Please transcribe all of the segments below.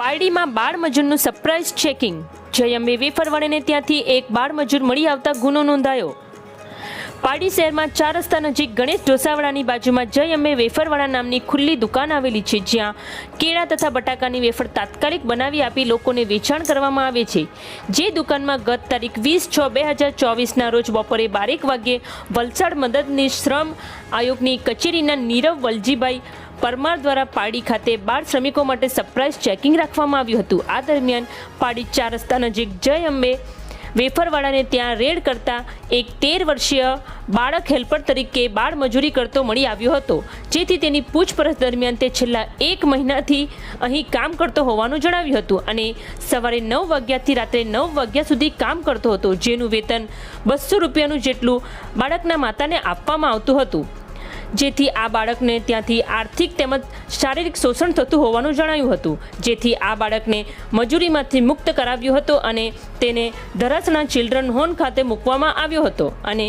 પારડીમાં બાળ મજૂરનું surprise checking Jayambe વેફરવાળાને ત્યાંથી એક બાળ મજૂર મળી આવતા ગુનો નોંધાયો. પારડી શહેરમાં ચાર રસ્તા નજીક ગણેશ ઢોસાવાળાની બાજુમાં જય અંબે વેફરવાળા નામની ખુલ્લી દુકાન આવેલી છે, જ્યાં કેળા તથા બટાકાની વેફર તાત્કાલિક બનાવી આપી લોકોને વેચાણ કરવામાં આવે છે. જે દુકાનમાં ગત તારીખ વીસ છ બે હજાર ચોવીસના રોજ બપોરે બારેક વાગ્યે વલસાડ મદદની શ્રમ આયોગની કચેરીના નીરવ વલજીભાઈ પરમાર દ્વારા પાડી ખાતે બાળ શ્રમિકો માટે સરપ્રાઇઝ ચેકિંગ રાખવામાં આવ્યું હતું. આ દરમિયાન પાડી ચાર રસ્તા નજીક જય અંબે વેફરવાળાને ત્યાં રેડ કરતા એક તેર વર્ષીય બાળક હેલ્પર તરીકે બાળ મજૂરી કરતો મળી આવ્યો હતો. જેથી તેની પૂછપરછ દરમિયાન તે છેલ્લા એક મહિનાથી અહીં કામ કરતો હોવાનું જણાવ્યું હતું અને સવારે નવ વાગ્યાથી રાત્રે નવ વાગ્યા સુધી કામ કરતો હતો, જેનું વેતન બસો રૂપિયાનું જેટલું બાળકના માતાને આપવામાં આવતું હતું. જેથી આ બાળકને ત્યાંથી આર્થિક તેમજ શારીરિક શોષણ થતું હોવાનું જણાયું હતું. જેથી આ બાળકને મજૂરીમાંથી મુક્ત કરાવ્યો હતો અને તેને ધરાસણા ચિલ્ડ્રન હોમ ખાતે મૂકવામાં આવ્યો હતો. અને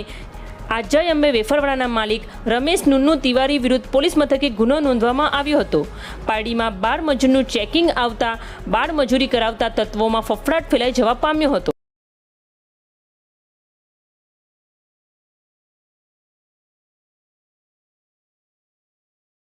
આ જય અંબે વેફરવાળાના માલિક રમેશ નુન્નુ તિવારી વિરુદ્ધ પોલીસ મથકે ગુનો નોંધવામાં આવ્યો હતો. પારડીમાં બાળ મજૂરનું ચેકિંગ આવતા બાળ મજૂરી કરાવતા તત્વોમાં ફફડાટ ફેલાઈ જવા પામ્યો હતો.